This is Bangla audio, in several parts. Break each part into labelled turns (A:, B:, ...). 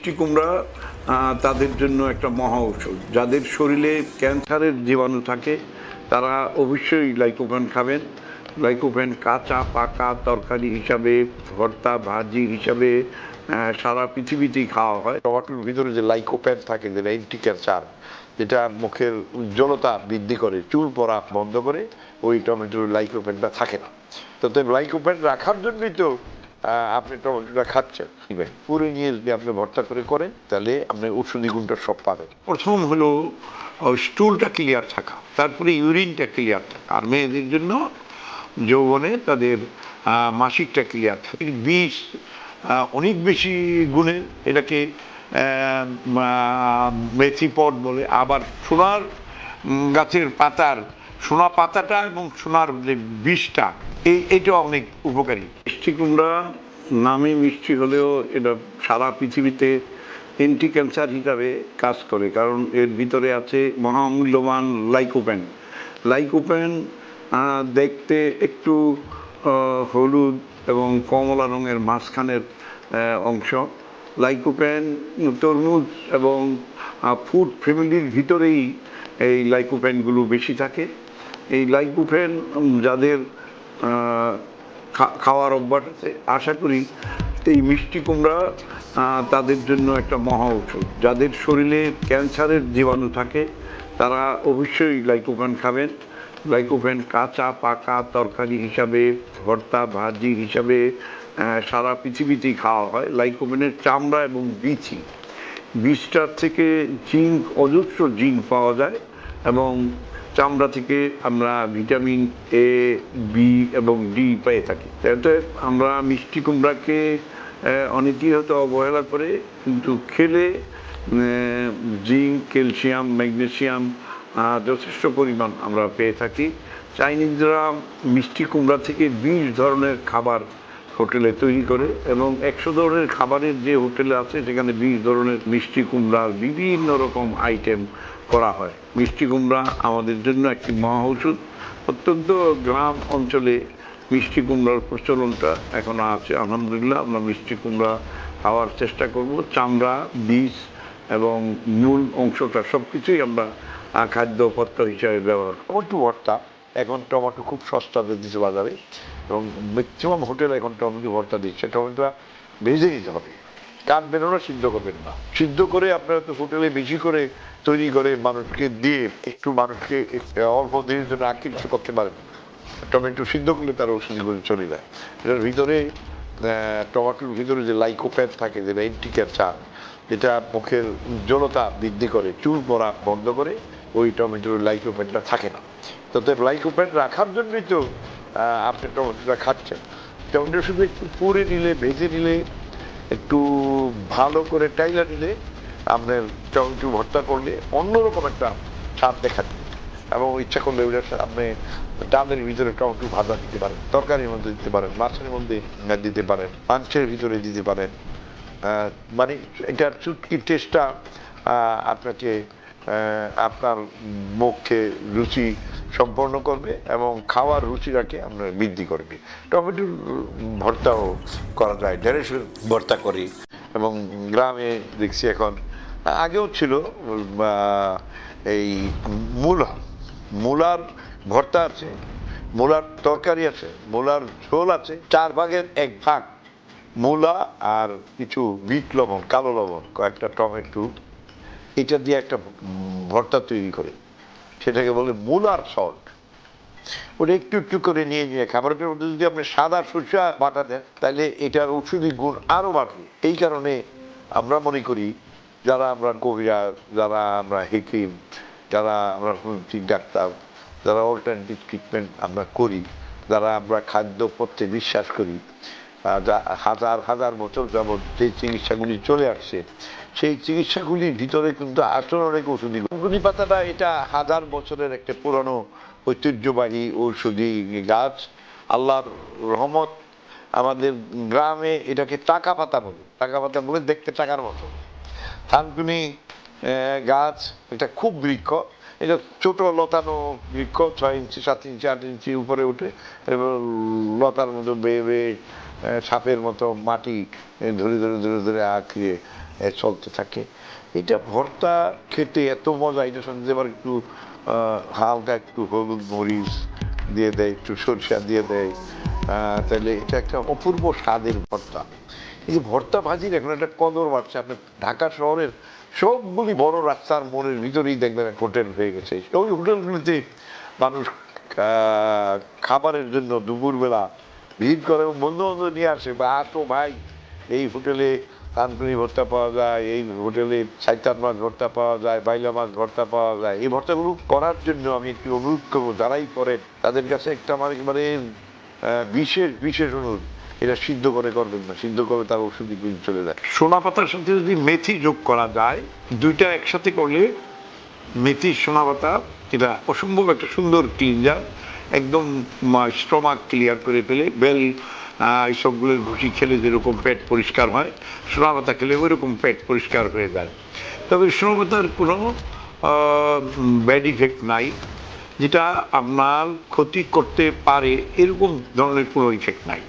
A: মিষ্টি কুমড়া তাদের জন্য একটা মহা ঔষধ। যাদের শরীরে ক্যান্সারের জীবাণু থাকে, তারা অবশ্যই লাইকোপেন খাবেন। লাইকোপ্যান কাঁচা, পাকা তরকারি হিসাবে, ভর্তা, ভাজি হিসাবে সারা পৃথিবীতেই খাওয়া হয়।
B: টমেটোর ভিতরে যে লাইকোপ্যান থাকে যেটা অ্যান্টিক্যান্সার যেটা মুখের উজ্জ্বলতা বৃদ্ধি করে, চুল পরা বন্ধ করে, ওই টমেটোর লাইকোপেনটা থাকে না। তো লাইকোপেন রাখার জন্যই তো আপনি টমেটোটা খাচ্ছেন। পুরো নিয়ে যদি আপনি ভর্তা করে করেন তাহলে আপনি ঔষধি গুণটা সব পাবেন।
A: প্রথম হলো ওই স্টুলটা ক্লিয়ার থাকা তারপরে ইউরিনটা ক্লিয়ার থাকা। আর মেয়েদের জন্য যৌবনে তাদের মাসিকটা ক্লিয়ার থাকে। বিষ অনেক বেশি গুণের এটাকে মেথি পট বলে আবার সোনার গাছের পাতার সোনা পাতাটা এবং সোনার যে বিষটা, এই এটা অনেক উপকারী। মিষ্টি কুমড়া, নামে মিষ্টি হলেও এটা সারা পৃথিবীতে অ্যান্টি ক্যান্সার হিসাবে কাজ করে, কারণ এর ভিতরে আছে মহামূল্যবান লাইকোপেন লাইকোপেন দেখতে একটু হলুদ এবং কমলা রঙের মাঝখানের অংশ। লাইকোপেন তরমুজ এবং ফুড ফ্যামিলির ভিতরেই এই লাইকোপেনগুলো বেশি থাকে। এই লাইকোপেন উম, যাদের খাওয়ার অভ্যাস আছে আশা করি এই মিষ্টি কুমড়া তাদের জন্য একটা মহা ঔষধ। যাদের শরীরে ক্যান্সারের জীবাণু থাকে তারা অবশ্যই লাইকোপেন খাবেন। লাইকোপেন কাঁচা পাকা তরকারি হিসাবে ভর্তা ভাজি হিসাবে সারা পৃথিবীতেই খাওয়া হয়। লাইকোপেনের চামড়া এবং বিচি। বীজটার থেকে জিঙ্ক অজস্র জিঙ্ক পাওয়া যায় এবং চামড়া থেকে আমরা ভিটামিন এ বি এবং ডি পেয়ে থাকি। আমরা মিষ্টি কুমড়াকে অনেকেই হয়তো অবহেলা করে কিন্তু খেলে জিঙ্ক ক্যালসিয়াম ম্যাগনেসিয়াম আহ, যথেষ্ট পরিমাণ আমরা পেয়ে থাকি। চাইনিজরা মিষ্টি কুমড়া থেকে বিশ ধরনের খাবার হোটেলে তৈরি করে এবং একশো ধরনের খাবারের যে হোটেলে আছে সেখানে বিশ ধরনের মিষ্টি কুমড়ার বিভিন্ন রকম আইটেম করা হয়। মিষ্টি কুমড়া আমাদের জন্য একটি মহা ওষুধ অত্যন্ত গ্রাম অঞ্চলে মিষ্টি কুমড়ার প্রচলনটা এখনও আছে। আলহামদুলিল্লাহ, আমরা মিষ্টি কুমড়া খাওয়ার চেষ্টা করব। চামড়া, বীজ এবং মূল অংশটা সব কিছুই আমরা খাদ্য পত্র হিসাবে ব্যবহার।
B: টমেটো ভর্তা, এখন টমেটো খুব সস্তাতে দিচ্ছে বাজারে। এবং ম্যাক্সিমাম হোটেল এখন টমেটো ভর্তা দিচ্ছে। টমেটো ভেজে নিতে হবে। কাঠ বেরোনো সিদ্ধ করবেন না। সিদ্ধ করে আপনারা তো হোটেলে বেশি করে তৈরি করে মানুষকে দিয়ে একটু মানুষকে অল্প দিনের জন্য আকৃষ্ট করতে পারেন। টমেটো সিদ্ধ করলে তার ওষুধি করে চলে যায়। এটার ভিতরে টমেটোর ভিতরে যে লাইকোপ্যান থাকে যেটা অ্যান্টিক্যান্সার যেটা মুখের উজ্জ্বলতা বৃদ্ধি করে, চুল পড়া বন্ধ করে ওই টমেটোর লাইকোপ্যানটা থাকে না। তো লাইকোপ্যান রাখার জন্যই তো আপনি টমেটোটা খাচ্ছেন। টমেটো শুধু একটু পুড়ে নিলে, ভেজে নিলে একটু ভালো করে টাইলার দিলে আপনার টমেটো ভর্তা করলে অন্যরকম একটা স্বাদ দেখা যায়। এবং ইচ্ছা করলে ওইটার সাথে আপনি ডালের ভিতরে টমেটো ভাজা দিতে পারেন, তরকারির মধ্যে দিতে পারেন, মাছের মধ্যে দিতে পারেন, মাংসের ভিতরে দিতে পারেন। মানে এটার চুটকি টেস্টটা আপনাকে আপনার মুখে রুচি সম্পন্ন করবে এবং খাওয়ার রুচিটাকে আপনার বৃদ্ধি করবে। টমেটোর ভর্তাও করা যায় ঢেঁড়সের ভর্তা করি এবং গ্রামে দেখছি এখন, আগেও ছিল এই মূলা, মূলার ভর্তা আছে, মূলার তরকারি আছে, মূলার ঝোল আছে, চার ভাগের এক ভাগ মূলা আর কিছু বিট লবণ, কালো লবণ, কয়েকটা টমেটো এটা দিয়ে একটা ভর্তা তৈরি করে। সেটাকে বলে মূলার সল্ট ওটা একটু একটু করে নিয়ে নিয়ে খাবারের মধ্যে যদি আপনি সাদা সরষা বাটা দেন, তাহলে এটার ঔষধি গুণ আরও বাড়বে। এই কারণে আমরা মনে করি, যারা আমরা কবিরা যারা আমরা হেকিম, যারা আমরা হোমিওপ্যাথিক ডাক্তার, যারা অল্টারনেটিভ ট্রিটমেন্ট আমরা করি, যারা আমরা খাদ্য পথ্যে বিশ্বাস করি হাজার হাজার বছর যাবৎ যে চিকিৎসাগুলি চলে আসছে সেই চিকিৎসাগুলির ভিতরে কিন্তু আসলে অনেক ওষুধি গুনি পাতাটা এটা হাজার বছরের একটা পুরনো ঐতিহ্যবাহী ঔষধি গাছ। আল্লাহর রহমত আমাদের গ্রামে এটাকে টাকা পাতা বলে। টাকা পাতা বলে দেখতে টাকার মতো। থানকুনি গাছ এটা খুব বৃক্ষ। এটা ছোট লতানো বৃক্ষ ছয় ইঞ্চি সাত ইঞ্চি আট ইঞ্চি উপরে উঠে এবং লতার মতো বেয়ে বেয়ে সাপের মতো মাটি ধরে ধরে ধরে ধরে আঁকড়িয়ে এ, চলতে থাকে। এটা ভর্তা খেতে এত মজা, এটা আবার একটু হালকা একটু হলুদ মরিচ দিয়ে দেয়, একটু সরষা দিয়ে দেয়। তাহলে এটা একটা অপূর্ব স্বাদের ভর্তা। এই যে ভর্তা ভাজির এখন একটা কদর বাড়ছে আপনার ঢাকা শহরের সবগুলি বড় রাস্তার মোড়ের ভিতরেই দেখবেন এক হোটেল হয়ে গেছে। ওই হোটেলগুলিতে মানুষ খাবারের জন্য দুপুরবেলা ভিড় করে বন্ধু বান্ধব নিয়ে আসে, বা, তো ভাই, এই হোটেলে কানপুরি ভর্তা পাওয়া যায় এই হোটেলে সাইতান মাছ ভর্তা পাওয়া যায় বাইলা মাছ ভর্তা পাওয়া যায়। এই ভর্তাগুলো করার জন্য আমি একটু অনুরোধ করব যারাই করেন তাদের কাছে একটা আমার মানে আহ, বিশেষ বিশেষ অনুরোধ এটা সিদ্ধ করে করবেন না সিদ্ধ করে তার ওষুধি গুণ চলে যায়।
A: সোনা পাতার সাথে যদি মেথি যোগ করা যায় দুইটা একসাথে করলে মেথি সোনা পাতা এটা অসম্ভব একটা সুন্দর ক্লিনজার একদম স্টমাক ক্লিয়ার করে ফেলে বেল এইসবগুলোর ঘুষি খেলে যেরকম পেট পরিষ্কার হয় সোনা পাতা খেলে ওইরকম পেট পরিষ্কার হয়ে যায়। তবে সোনা পাতার কোনো ব্যাড ইফেক্ট নাই, যেটা আপনার ক্ষতি করতে পারে, এরকম ধরনের কোনো ইফেক্ট নাই।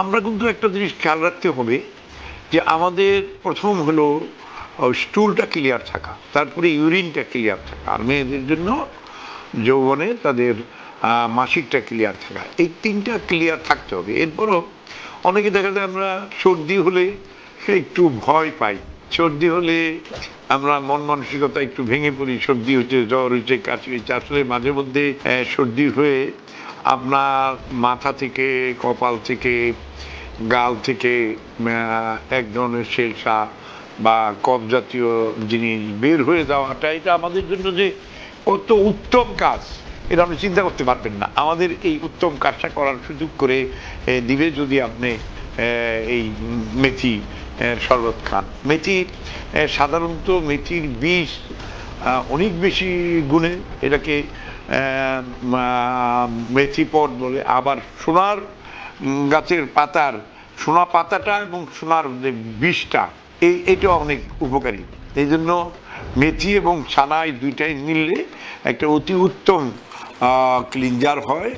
A: আমরা কিন্তু একটা জিনিস খেয়াল রাখতে হবে, যে আমাদের প্রথম হলো স্টুলটা ক্লিয়ার থাকা, তারপরে ইউরিনটা ক্লিয়ার থাকা। আর মেয়েদের জন্য যৌবনে তাদের মাসিকটা ক্লিয়ার থাকা। এই তিনটা ক্লিয়ার থাকতে হবে। এরপরও অনেকে দেখা যায় আমরা সর্দি হলে একটু ভয় পাই। সর্দি হলে আমরা মন মানসিকতা একটু ভেঙে পড়ি। সর্দি হচ্ছে, জ্বর হচ্ছে, কাশি হচ্ছে। আসলে মাঝে মধ্যে সর্দি হয়ে আপনার মাথা থেকে, কপাল থেকে, গাল থেকে এক ধরনের শেষা বা কফ জাতীয় জিনিস বের হয়ে যাওয়াটা, এটা আমাদের জন্য যে কত উত্তম কাজ। এটা আপনি চিন্তা করতে পারবেন না। আমাদের এই উত্তম কাজটা করার সুযোগ করে দিবে যদি আপনি এই মেথি শরবত খান। মেথি সাধারণত মেথির বিষ অনেক বেশি গুণে এটাকে মেথি পট বলে। আবার সোনার গাছের পাতার, সোনা পাতাটা এবং সোনার যে বিষটা এই এটা অনেক উপকারী। এই জন্য মেথি এবং ছানা এই দুইটাই মিললে একটা অতি উত্তম ક્લિન્જર હોય